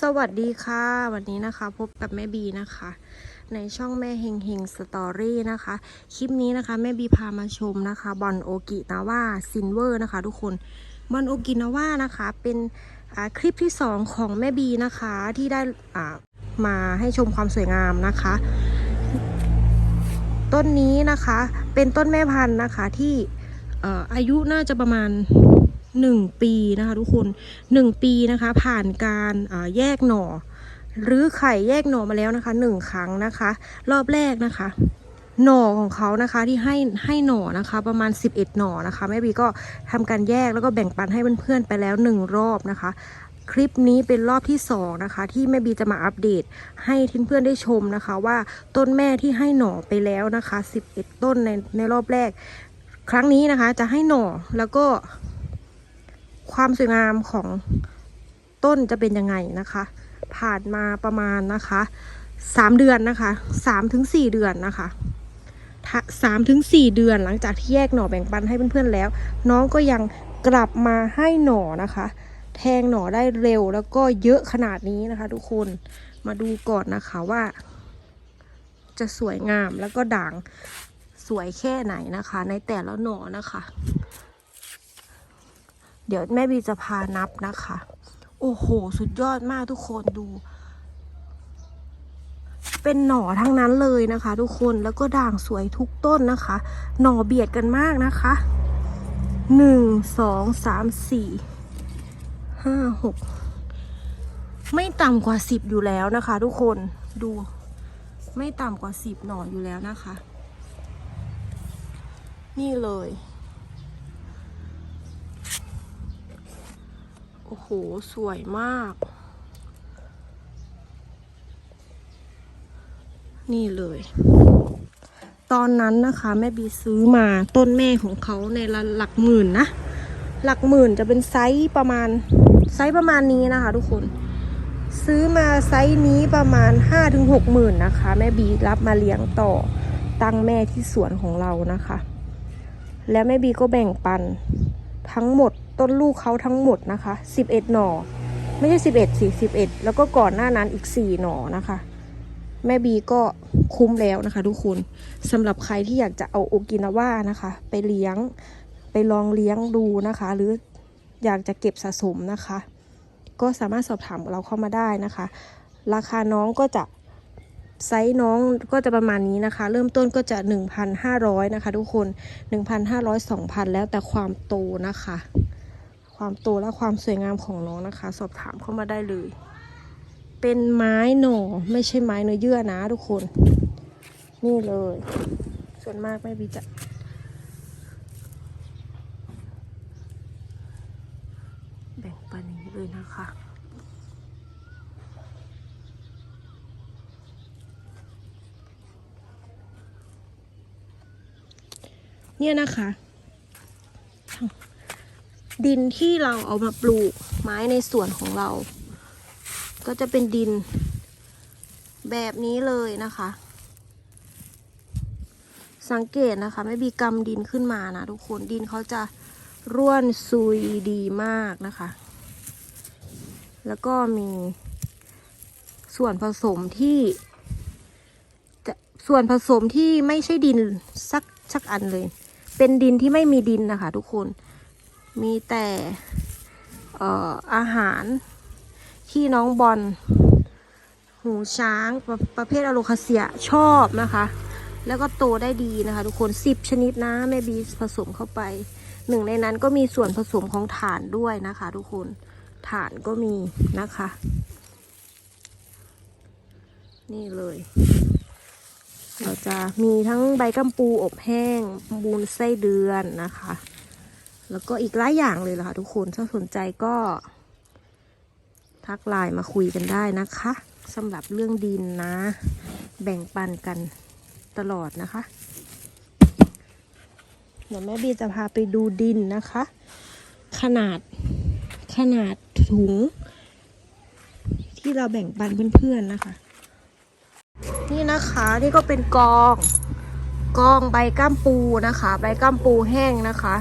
สวัสดีค่ะ วันนี้นะคะ พบกับแม่บีนะคะ ในช่องแม่เฮงเฮงสตอรี่นะคะ คลิปนี้นะคะ แม่บีพามาชมนะคะ บอลโอกินาว่าซินเวอร์นะคะ ทุกคนบอลโอกินาว่านะคะ เป็นอ่าคลิปที่ 2 ของแม่บีนะคะที่ได้อ่ามาให้ชมความสวยงามนะคะ ต้นนี้นะคะเป็นต้นแม่พันธุ์นะคะที่อายุน่าจะประมาณ 1 ปีนะคะทุกคน 1 ปีนะคะ ผ่านการแยกหน่อ หรือไข่แยกหน่อมาแล้วนะคะหนึ่งครั้งนะคะ รอบแรกนะคะ หน่อของเขานะคะที่ให้ให้หน่อนะคะ ประมาณ 11 หน่อนะคะแม่บีก็ทำการแยกแล้วก็แบ่งปันให้เพื่อนๆไปแล้วหนึ่งรอบนะคะคลิปนี้เป็นรอบที่สองนะคะที่แม่บีจะมาอัปเดต ให้เพื่อนๆได้ชมนะคะ ว่าต้นแม่ที่ให้หน่อไปแล้วนะคะ 11 ต้นในในรอบแรก ครั้งนี้นะคะจะให้หน่อแล้วก็ ความสวยงามของต้นจะเป็นยังไงนะคะ ผ่านมาประมาณนะคะสามเดือนนะคะสามถึงสี่เดือนนะคะสามถึงสี่เดือนหลังจากที่แยกหน่อแบ่งปันให้เพื่อนๆแล้ว น้องก็ยังกลับมาให้หน่อนะคะ แทงหน่อได้เร็วแล้วก็เยอะขนาดนี้นะคะ ทุกคนมาดูก่อนนะคะว่า จะสวยงามแล้วก็ด่างสวยแค่ไหนนะคะ ในแต่ละหน่อนะคะ เดี๋ยวแม่บีจะพานับนะคะ โอ้โห สุดยอดมากทุกคนดู เป็นหน่อทั้งนั้นเลยนะคะ ทุกคนแล้วก็ด่างสวยทุกต้นนะคะ หน่อเบียดกันมากนะคะหนึ่งสองสามสี่ห้าหกไม่ต่ำกว่าสิบอยู่แล้วนะคะ ทุกคนดู ไม่ต่ำกว่าสิบหน่ออยู่แล้วนะคะ นี่เลย อ้โห สวยมาก นี่เลย ตอนนั้นนะคะ แม่บีซื้อมาต้นแม่ของเขาในละหลักหมื่นนะ หลักหมื่นจะเป็นไซส์ประมาณ ไซส์ประมาณนี้นะคะ ทุกคน ซื้อมาไซส์นี้ประมาณ 5-6หมื่นนะคะ แม่บีรับมาเลี้ยงต่อตั้งแม่ที่สวนของเรานะคะ แล้วแม่บีก็แบ่งปันทั้งหมด ต้นลูกเขาทั้งหมดนะคะ 11 หน่อ ไม่ใช่ 11สิ11 แล้วก็ก่อนหน้านั้นอีก 4 หน่อนะคะ แม่บีก็คุ้มแล้วนะคะ ทุกคนสำหรับใครที่อยากจะเอาโอกินาว่านะคะ ไปเลี้ยงไปลองเลี้ยงดูนะคะ หรืออยากจะเก็บสะสมนะคะ ก็สามารถสอบถามเราเข้ามาได้นะคะ ราคาน้องก็จะไซส์น้องก็จะประมาณนี้นะคะ เริ่มต้นก็จะ 1,500 นะคะ ทุกคน 1,500 2,000 แล้วแต่ความโตนะคะ ความโตและความสวยงามของน้องนะคะ สอบถามเข้ามาได้เลย เป็นไม้หน่อไม่ใช่ไม้เนื้อเยื่อนะทุกคน นี่เลย ส่วนมากไม่บีจะแบ่งปันอย่างนี้เลยนะคะเนี่ยนะคะ ดินที่เราเอามาปลูกไม้ในสวนของเรา ก็จะเป็นดินแบบนี้เลยนะคะ สังเกตนะคะ ไม่มีกำดินขึ้นมานะทุกคนดินเขาจะร่วนซุยดีมากนะคะ แล้วก็มีส่วนผสมที่จะส่วนผสมที่ไม่ใช่ดินสักสักอันเลย เป็นดินที่ไม่มีดินนะคะ ทุกคน มีแต่อาหารที่น้องบอลหูช้างประประเภทอะโลคาเซียชอบนะคะ แล้วก็โตได้ดีนะคะ ทุกคนสิบชนิดนะแม่บีผสมเข้าไปหนึ่งในนั้นก็มีส่วนผสมของถ่านด้วยนะคะ ทุกคนถ่านก็มีนะคะ นี่เลย เราจะมีทั้งใบกัมปูอบแห้งบูนไส้เดือนนะคะ แล้วก็อีกหลายอย่างเลยล่ะค่ะทุกคน ถ้าสนใจก็ ทักไลน์มาคุยกันได้นะคะสำหรับเรื่องดินนะ แบ่งปันกันตลอดนะคะ เดี๋ยวแม่บีจะพาไปดูดินนะคะ ขนาดขนาดถุง ที่เราแบ่งปันเพื่อนๆนะคะ นี่นะคะนี่ก็เป็นกองกองใบก้ามปูนะคะ ใบก้ามปูแห้งนะคะ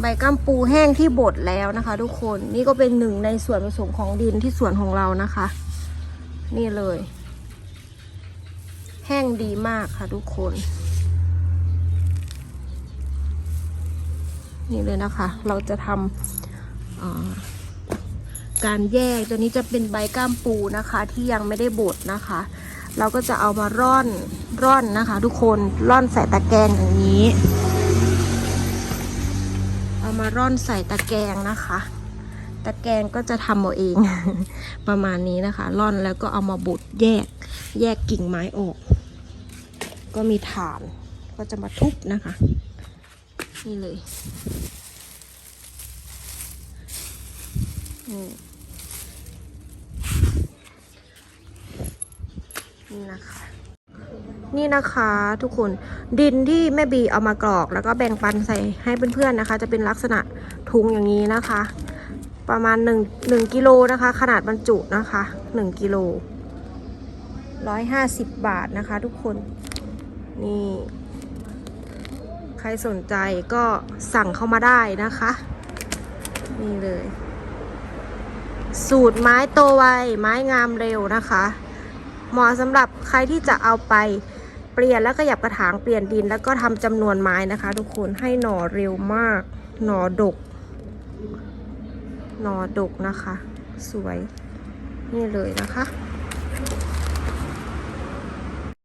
ใบกัมปูแห้งที่บดแล้วนะคะ ทุกคนนี่ก็เป็นหนึ่งในส่วนผสมของดินที่สวนของเรานะคะ นี่เลย แห้งดีมากค่ะทุกคน นี่เลยนะคะ เราจะทำการแยกตัวนี้จะเป็นใบก้ามปูนะคะ ที่ยังไม่ได้บดนะคะ เราก็จะเอามาร่อนร่อนนะคะ ทุกคนร่อนใส่ตะแกรงอย่างนี้ มาร่อนใส่ตะแกรงนะคะ ตะแกรงก็จะทำเอาเอง ประมาณนี้นะคะ ร่อนแล้วก็เอามาบดแยก แยกกิ่งไม้ออก ก็มีฐาน ก็จะมาทุบนะคะ นี่เลยนี่นี่นะคะ นี่นะคะทุกคนดินที่แม่บีเอามากรอกแล้วก็แบ่งปันใส่ให้เพื่อนๆนะคะ จะเป็นลักษณะถุงอย่างนี้นะคะ ประมาณ1 1กิโลนะคะ ขนาดบรรจุนะคะ1กิโล150 บาทนะคะ ทุกคนนี่ ใครสนใจก็สั่งเข้ามาได้นะคะนี่เลย สูตรไม้โตไวไม้งามเร็วนะคะ เหมาะสำหรับใครที่จะเอาไป เปลี่ยนแล้วก็หยับกระถางเปลี่ยนดินแล้วก็ทำจำนวนไม้นะคะ ทุกคนให้หน่อเร็วมาก หน่อดก หน่อดกนะคะ สวยนี่เลยนะคะ